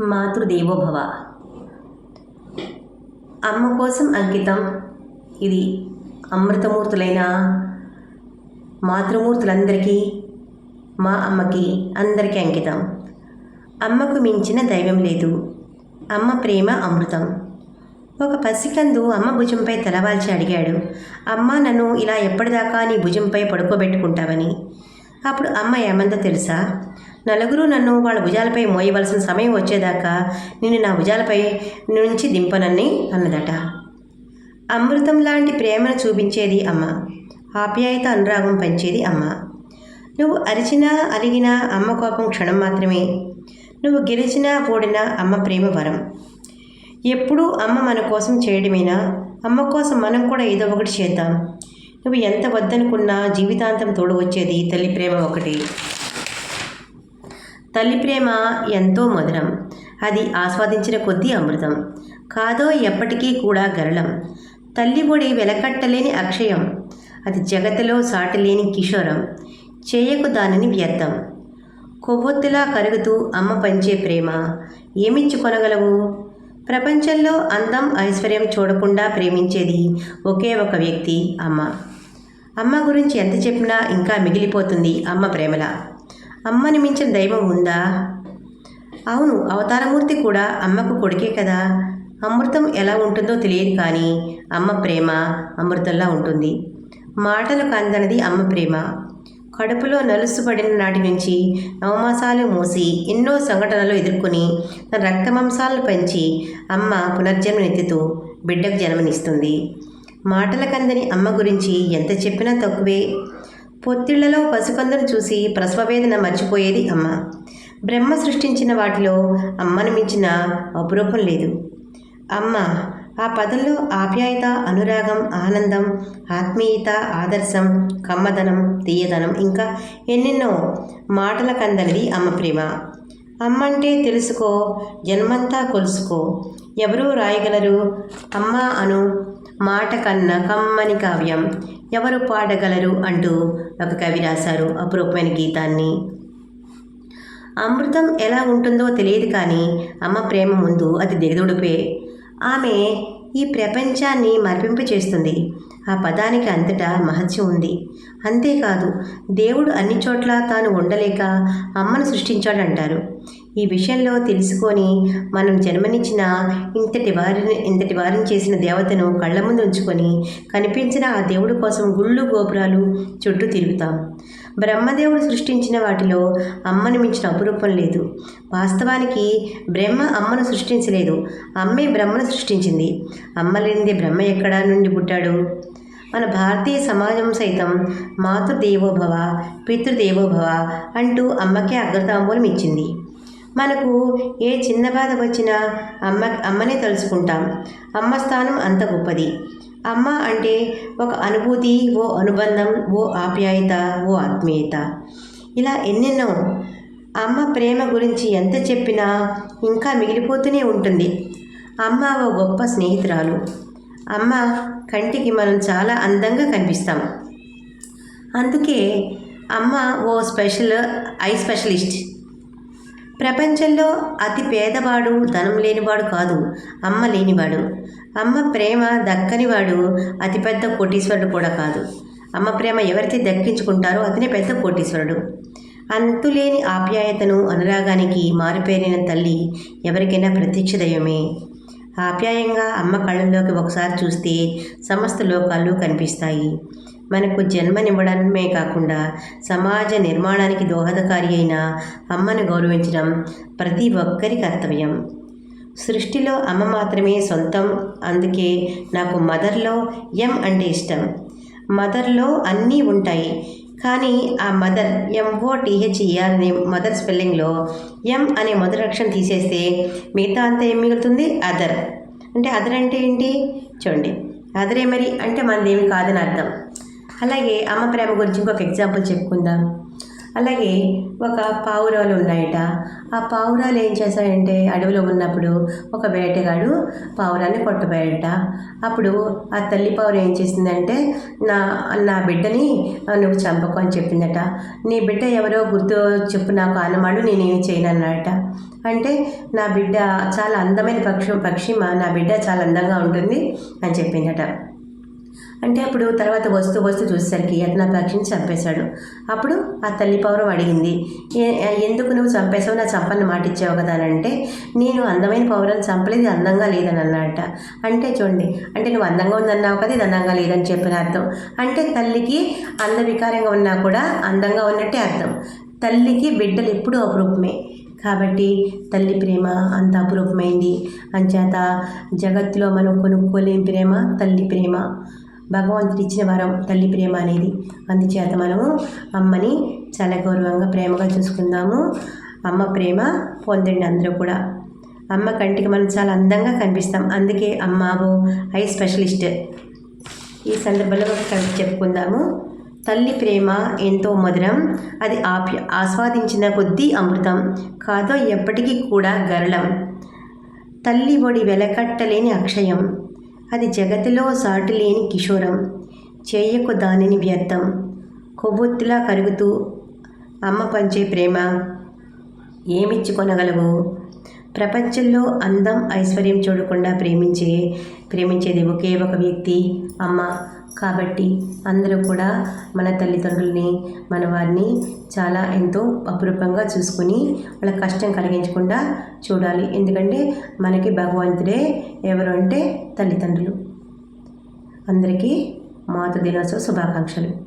మాతృదేవోభవ. అమ్మ కోసం అంకితం. ఇది అమృతమూర్తులైన మాతృమూర్తులందరికీ మా అమ్మకి అందరికీ అంకితం. అమ్మకు మించిన దైవం లేదు. అమ్మ ప్రేమ అమృతం. ఒక పసికందు అమ్మ భుజంపై తలవాల్చి అడిగాడు అమ్మ నన్ను ఇలా ఎప్పటిదాకా నీ భుజంపై పడుకోబెట్టుకుంటావని? అప్పుడు అమ్మ ఏమందో తెలుసా? నలుగురు నన్ను వాళ్ళ భుజాలపై మోయవలసిన సమయం వచ్చేదాకా నిన్ను నా భుజాలపై నుంచి దింపనని అన్నదట. అమృతం లాంటి ప్రేమను చూపించేది అమ్మ. ఆప్యాయత అనురాగం పంచేది అమ్మ. నువ్వు అరిచినా అలిగినా అమ్మ కోపం క్షణం మాత్రమే. నువ్వు గెలిచినా ఓడినా అమ్మ ప్రేమ వరం. ఎప్పుడూ అమ్మ మన కోసం చేయడమేనా? అమ్మ కోసం మనం కూడా ఏదో ఒకటి చేద్దాం. నువ్వు ఎంత వద్దనుకున్నా జీవితాంతం తోడు వచ్చేది తల్లి ప్రేమ ఒకటి. తల్లి ప్రేమ ఎంతో మధురం. అది ఆస్వాదించిన కొద్దీ అమృతం. కాదో ఎప్పటికీ కూడా గరళం. తల్లి ఒడి వెలకట్టలేని అక్షయం. అది జగతిలో సాటిలేని కిషోరం. చేయకు దానిని వ్యర్థం. కొవ్వొత్తులా కరుగుతూ అమ్మ పంచే ప్రేమ. ఏమిచ్చుకొనగలవు ప్రపంచంలో అందం ఐశ్వర్యం చూడకుండా ప్రేమించేది ఒకే ఒక వ్యక్తి అమ్మ. అమ్మ గురించి ఎంత చెప్పినా ఇంకా మిగిలిపోతుంది అమ్మ ప్రేమల. అమ్మని మించిన దైవం ఉందా? అవును అవతారమూర్తి కూడా అమ్మకు కొడుకే కదా. అమృతం ఎలా ఉంటుందో తెలియదు కానీ అమ్మ ప్రేమ అమృతంలా ఉంటుంది. మాటలకు అందనిది అమ్మ ప్రేమ. కడుపులో నలుసుపడిన నాటి నుంచి నవమాసాలు మోసి ఎన్నో సంఘటనలు ఎదుర్కొని తన రక్తమాంసాలను పెంచి అమ్మ పునర్జన్మనెత్తుతూ బిడ్డకు జన్మనిస్తుంది. మాటలకందని అమ్మ గురించి ఎంత చెప్పినా తక్కువే. పొత్తిళ్ళలో పసికందును చూసి ప్రసవవేదన మర్చిపోయేది అమ్మ. బ్రహ్మ సృష్టించిన వాటిలో అమ్మను మించిన అపురూపం లేదు. అమ్మ ఆ పదంలో ఆప్యాయత అనురాగం ఆనందం ఆత్మీయత ఆదర్శం కమ్మదనం తీయదనం ఇంకా ఎన్నెన్నో మాటల కందనిది అమ్మ ప్రేమ. అమ్మంటే తెలుసుకో జన్మంతా కొలుసుకో ఎవరూ రాయగలరు? అమ్మ అను మాట కన్న కమ్మని కావ్యం. ఎవరు పాడగలరు అంటూ ఒక కవి రాశారు అపురూపమైన గీతాన్ని. అమృతం ఎలా ఉంటుందో తెలియదు కానీ అమ్మ ప్రేమ ముందు అది దిగదుడిపే. ఆమె ఈ ప్రపంచాన్ని మర్పింప చేస్తుంది. ఆ పదానికి అంతటా మహత్యం ఉంది. అంతేకాదు దేవుడు అన్ని చోట్ల తాను ఉండలేక అమ్మను సృష్టించాడంటారు. ఈ విషయంలో తెలుసుకొని మనం జన్మనిచ్చిన ఇంతటి వారిని ఇంతటి వారిని చేసిన దేవతను కళ్ళ ముందు ఉంచుకొని కనిపించిన ఆ దేవుడి కోసం గుళ్ళు గోపురాలు చుట్టూ తిరుగుతాం. బ్రహ్మదేవుడు సృష్టించిన వాటిలో అమ్మను మించిన అపురూపం లేదు. వాస్తవానికి బ్రహ్మ అమ్మను సృష్టించలేదు. అమ్మే బ్రహ్మను సృష్టించింది. అమ్మ లేనిదే బ్రహ్మ ఎక్కడా నుండి పుట్టాడు? మన భారతీయ సమాజం సైతం మాతృదేవోభవ పితృదేవోభవ అంటూ అమ్మకే అగ్రతాంబూలం ఇచ్చింది. మనకు ఏ చిన్న బాధ వచ్చినా అమ్మ అమ్మనే తలుచుకుంటాం. అమ్మ స్థానం అంత గొప్పది. అమ్మ అంటే ఒక అనుభూతి ఓ అనుబంధం ఓ ఆప్యాయత ఓ ఆత్మీయత. ఇలా ఎన్నెన్నో. అమ్మ ప్రేమ గురించి ఎంత చెప్పినా ఇంకా మిగిలిపోతూనే ఉంటుంది. అమ్మ ఓ గొప్ప స్నేహితురాలు. అమ్మ కంటికి మనం చాలా అందంగా కనిపిస్తాం. అందుకే అమ్మ ఓ స్పెషల్ ఐ స్పెషలిస్ట్. ప్రపంచంలో అతి పేదవాడు ధనం లేనివాడు కాదు అమ్మ లేనివాడు. అమ్మ ప్రేమ దక్కనివాడు అతిపెద్ద కోటీశ్వరుడు కూడా కాదు. అమ్మ ప్రేమ ఎవరైతే దక్కించుకుంటారో అతనే పెద్ద కోటీశ్వరుడు. అంతులేని ఆప్యాయతను అనురాగానికి మారిపోయిన తల్లి ఎవరికైనా ప్రత్యక్ష దైవమే. ఆప్యాయంగా అమ్మ కళ్ళల్లోకి ఒకసారి చూస్తే సమస్త లోకాలు కనిపిస్తాయి. మనకు జన్మనివ్వడమే కాకుండా సమాజ నిర్మాణానికి దోహదకారి అయిన అమ్మను గౌరవించడం ప్రతి ఒక్కరి కర్తవ్యం. సృష్టిలో అమ్మ మాత్రమే సొంతం అందుకే నాకు మదర్లో ఎం అంటే ఇష్టం. మదర్లో అన్నీ ఉంటాయి కానీ ఆ మదర్ ఎంఓ టీహెచ్ఈఆర్ అనే మదర్ స్పెల్లింగ్లో ఎం అనే మొదటి అక్షరం తీసేస్తే మిగతా అంతా ఏం మిగులుతుంది? అదర్. అంటే అదర్ అంటే ఏంటి? చూడండి. అదరే మరి అంటే మనదేమి కాదని అర్థం. అలాగే అమ్మ ప్రేమ గురించి ఇంకొక ఎగ్జాంపుల్ చెప్పుకుందాం. అలాగే ఒక పావురాలు ఉన్నాయట. ఆ పావురాలు ఏం చేశాయంటే అడవిలో ఉన్నప్పుడు ఒక వేటగాడు పావురాన్ని కొట్టబోయాడట. అప్పుడు ఆ తల్లి పావురం ఏం చేసిందంటే నా నా బిడ్డని నువ్వు చంపకు అని చెప్పిందట. నీ బిడ్డ ఎవరో గుర్తు చెప్పు నాకు అనమాడు నేనేమి చేయను అంటే నా బిడ్డ చాలా అందమైన పక్షి పక్షి మా నా బిడ్డ చాలా అందంగా ఉంటుంది అని చెప్పిందట. అంటే అప్పుడు తర్వాత వస్తూ వస్తూ చూసేసరికి అతను పక్షిని చంపేశాడు. అప్పుడు ఆ తల్లి పౌరం అడిగింది ఎందుకు నువ్వు చంపేశావు? నా చంపని మాట ఇచ్చావు కదా అని అంటే నేను అందమైన పౌరం చంపలేదు అందంగా లేదని అన్నట అంటే చూడండి అంటే నువ్వు అందంగా ఉందన్నావు కదా ఇది అందంగా లేదని చెప్పిన అర్థం. అంటే తల్లికి అందవికారంగా ఉన్నా కూడా అందంగా ఉన్నట్టే అర్థం. తల్లికి బిడ్డలు ఎప్పుడూ అపురూపమే. కాబట్టి తల్లి ప్రేమ అంత అపురూపమైంది. అంచేత జగత్తులో మనం కొనుక్కోలేని ప్రేమ తల్లి ప్రేమ. భగవంతుడు ఇచ్చిన వరం తల్లి ప్రేమ అనేది. అందుచేత మనము అమ్మని చాలా గౌరవంగా ప్రేమగా చూసుకుందాము. అమ్మ ప్రేమ పొందండి అందరూ కూడా. అమ్మ కంటికి మనం చాలా అందంగా కనిపిస్తాం. అందుకే అమ్మావో ఐ స్పెషలిస్ట్. ఈ సందర్భంలో ఒక కవిత చెప్పుకుందాము. తల్లి ప్రేమ ఎంతో మధురం అది ఆప్య ఆస్వాదించిన కొద్దీ అమృతం కాదో ఎప్పటికీ కూడా గరళం. తల్లి ఒడి వెలకట్టలేని అక్షయం. అది జగతిలో సాటి లేని కిషోరం చేయకు దానిని వ్యర్థం కొవ్వొత్తిలా కరుగుతూ అమ్మ పంచే ప్రేమ ఏమిచ్చుకొనగలవు? ప్రపంచంలో అందం ఐశ్వర్యం చూడకుండా ప్రేమించే ప్రేమించేది ఒకే ఒక వ్యక్తి అమ్మ. కాబట్టి అందరూ కూడా మన తల్లిదండ్రుల్ని మన వారిని చాలా ఎంతో అపురూపంగా చూసుకుని వాళ్ళ కష్టం కలిగించకుండా చూడాలి. ఎందుకంటే మనకి భగవంతుడే ఎవరు అంటే తల్లిదండ్రులు. అందరికీ మాతృ దినోత్సవ శుభాకాంక్షలు.